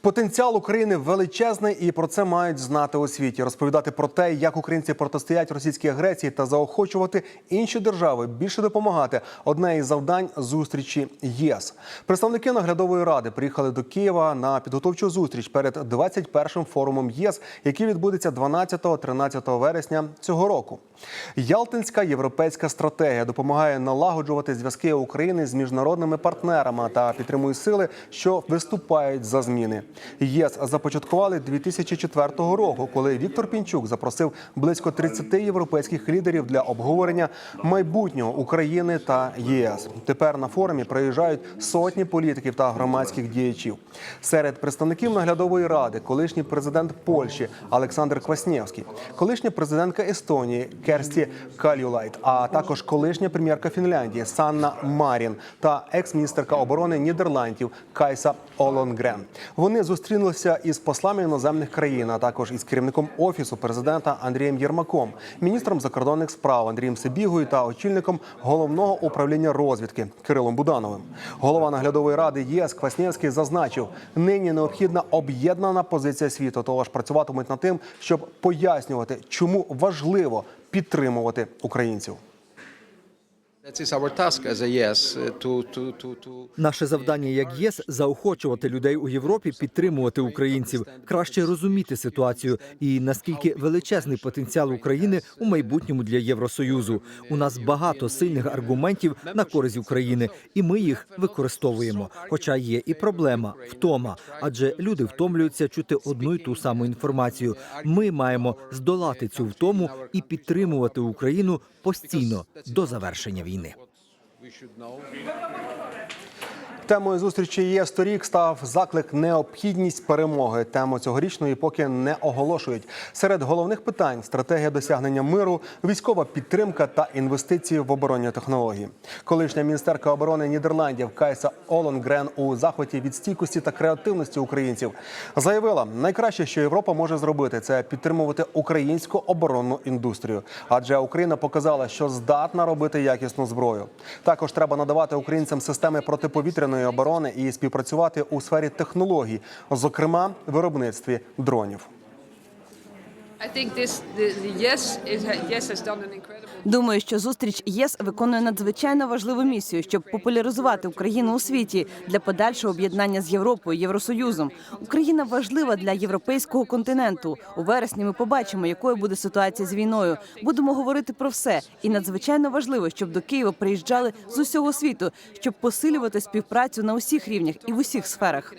Потенціал України величезний, і про це мають знати у світі. Розповідати про те, як українці протистоять російській агресії та заохочувати інші держави більше допомагати. Одне із завдань зустрічі ЄС. Представники наглядової ради приїхали до Києва на підготовчу зустріч перед 21-м форумом ЄС, який відбудеться 12-13 вересня цього року. Ялтинська європейська стратегія допомагає налагоджувати зв'язки України з міжнародними партнерами та підтримує сили, що виступають за зміни. ЄС започаткували 2004 року, коли Віктор Пінчук запросив близько 30 європейських лідерів для обговорення майбутнього України та ЄС. Тепер на форумі приїжджають сотні політиків та громадських діячів. Серед представників наглядової ради колишній президент Польщі Олександр Кваснєвський, колишня президентка Естонії Керсті Калюлайт, а також колишня прем'єрка Фінляндії Санна Марін та екс-міністерка оборони Нідерландів Кайса Олонгрен. Вони зустрілися із послами іноземних країн, а також із керівником офісу президента Андрієм Єрмаком, міністром закордонних справ Андрієм Сибігою та очільником головного управління розвідки Кирилом Будановим. Голова наглядової ради ЄС Кваснєвський зазначив, нині необхідна об'єднана позиція світу. Тож працюватимуть над тим, щоб пояснювати, чому важливо підтримувати українців. Наше завдання як ЄС заохочувати людей у Європі підтримувати українців, краще розуміти ситуацію і наскільки величезний потенціал України у майбутньому для Євросоюзу. У нас багато сильних аргументів на користь України, і ми їх використовуємо. Хоча є і проблема втома, адже люди втомлюються чути одну й ту саму інформацію. Ми маємо здолати цю втому і підтримувати Україну постійно до завершення війни. України. Темою зустрічі ЄС торік став заклик необхідність перемоги. Тему цьогорічної поки не оголошують. Серед головних питань стратегія досягнення миру, військова підтримка та інвестиції в оборонні технології. Колишня міністерка оборони Нідерландів Кайса Олонгрен у захваті від стійкості та креативності українців заявила, найкраще, що Європа може зробити, це підтримувати українську оборонну індустрію, адже Україна показала, що здатна робити якісну зброю. Також треба надавати українцям системи протиповітряної оборони і співпрацювати у сфері технологій, зокрема виробництві дронів. Думаю, що зустріч ЄС виконує надзвичайно важливу місію, щоб популяризувати Україну у світі для подальшого об'єднання з Європою, Євросоюзом. Україна важлива для європейського континенту. У вересні ми побачимо, якою буде ситуація з війною. Будемо говорити про все. І надзвичайно важливо, щоб до Києва приїжджали з усього світу, щоб посилювати співпрацю на усіх рівнях і в усіх сферах.